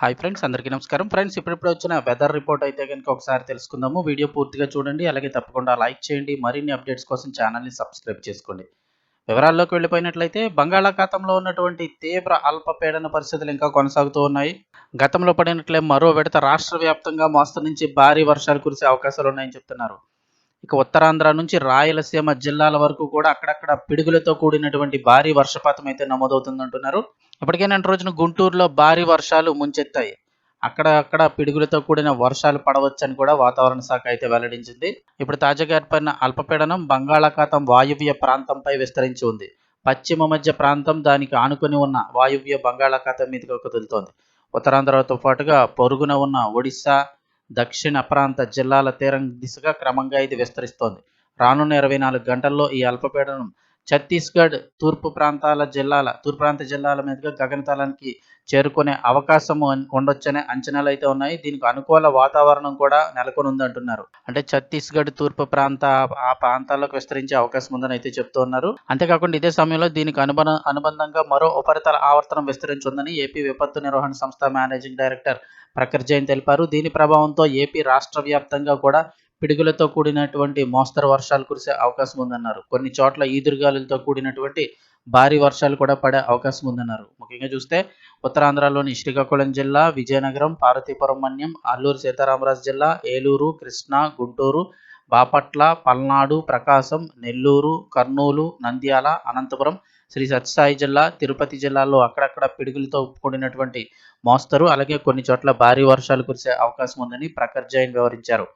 Hi friends అందరికీ నమస్కారం. Friends ఇప్పుడిప్పుడు వచ్చిన వెదర్ రిపోర్ట్ అయితే కనుక ఒకసారి తెలుసుకుందాము. వీడియో పూర్తిగా చూడండి అలాగే తప్పకుండా లైక్ చేయండి. మరిన్ని అప్డేట్స్ కోసం ఛానల్ని సబ్స్క్రైబ్ చేసుకోండి. వివరాల్లోకి వెళ్ళిపోయినట్లయితే బంగాళాఖాతంలో ఉన్నటువంటి తీవ్ర అల్పపీడన పరిస్థితులు ఇంకా కొనసాగుతూ ఉన్నాయి. గతంలో పడినట్లే మరో విడత రాష్ట్ర వ్యాప్తంగా మోస్తరు నుంచి భారీ వర్షాలు కురిసే అవకాశాలు ఉన్నాయని చెప్తున్నారు. ఇక ఉత్తరాంధ్ర నుంచి రాయలసీమ జిల్లాల వరకు కూడా అక్కడక్కడ పిడుగులతో కూడినటువంటి భారీ వర్షపాతం అయితే నమోదవుతుందంటున్నారు. ఇప్పటికైనా రోజున గుంటూరులో భారీ వర్షాలు ముంచెత్తాయి. అక్కడ అక్కడ పిడుగులతో కూడిన వర్షాలు పడవచ్చని కూడా వాతావరణ శాఖ అయితే వెల్లడించింది. ఇప్పుడు తాజాగా ఏర్పడిన అల్పపీడనం బంగాళాఖాతం వాయువ్య ప్రాంతంపై విస్తరించి ఉంది. పశ్చిమ మధ్య ప్రాంతం దానికి ఆనుకొని ఉన్న వాయువ్య బంగాళాఖాతం మీదుగా కదులుతోంది ఉత్తరాంధ్రతో పాటుగా పొరుగున ఉన్న ఒడిశా దక్షిణ ప్రాంత జిల్లాల తీరం దిశగా క్రమంగా ఇది విస్తరిస్తోంది. రానున్న ఇరవై నాలుగు గంటల్లో ఈ అల్పపీడనం ఛత్తీస్గఢ్ తూర్పు ప్రాంతాల జిల్లాల తూర్పు ప్రాంత జిల్లాల మీదుగా గగనతలానికి చేరుకునే అవకాశం ఉండొచ్చనే అంచనాలు అయితే ఉన్నాయి. దీనికి అనుకూల వాతావరణం కూడా నెలకొని ఉంది అంటున్నారు అంటే ఛత్తీస్గఢ్ తూర్పు ప్రాంత ఆ ప్రాంతాల్లోకి విస్తరించే అవకాశం ఉందని అయితే చెప్తూ ఉన్నారు. అంతేకాకుండా ఇదే సమయంలో దీనికి అనుబంధ అనుబంధంగా మరో ఉపరితల ఆవర్తనం విస్తరించుందని ఏపీ విపత్తు నిర్వహణ సంస్థ మేనేజింగ్ డైరెక్టర్ ప్రఖర్ జైన్ తెలిపారు. దీని ప్రభావంతో ఏపీ రాష్ట్ర వ్యాప్తంగా కూడా పిడుగులతో కూడినటువంటి మోస్తరు వర్షాలు కురిసే అవకాశం ఉందన్నారు. కొన్ని చోట్ల ఈదురుగాలులతో కూడినటువంటి భారీ వర్షాలు కూడా పడే అవకాశం ఉందన్నారు. ముఖ్యంగా చూస్తే ఉత్తరాంధ్రలోని శ్రీకాకుళం జిల్లా విజయనగరం పార్వతీపురం మన్యం అల్లూరు సీతారామరాజు జిల్లా ఏలూరు కృష్ణా గుంటూరు బాపట్ల పల్నాడు ప్రకాశం నెల్లూరు కర్నూలు నంద్యాల అనంతపురం శ్రీ సత్యసాయి జిల్లా తిరుపతి జిల్లాలో అక్కడక్కడ పిడుగులతో కూడినటువంటి మోస్తరు అలాగే కొన్ని చోట్ల భారీ వర్షాలు కురిసే అవకాశం ఉందని ప్రకర్ జైన్ వివరించారు.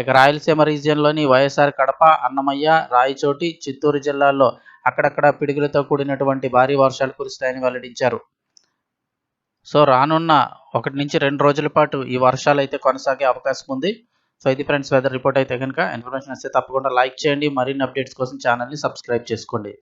ఇక రాయలసీమ రీజియన్లోని వైఎస్ఆర్ కడప అన్నమయ్య రాయచోటి చిత్తూరు జిల్లాల్లో అక్కడక్కడ పిడుగులతో కూడినటువంటి భారీ వర్షాలు కురుస్తాయని వెల్లడించారు. సో రానున్న ఒకటి నుంచి రెండు రోజుల పాటు ఈ వర్షాలు అయితే కొనసాగే అవకాశం ఉంది. సో ఇది ఫ్రెండ్స్ వెదర్ రిపోర్ట్ అయితే కనుక ఇన్ఫర్మేషన్ వస్తే తప్పకుండా లైక్ చేయండి. మరిన్ని అప్డేట్స్ కోసం ఛానల్ని సబ్స్క్రైబ్ చేసుకోండి.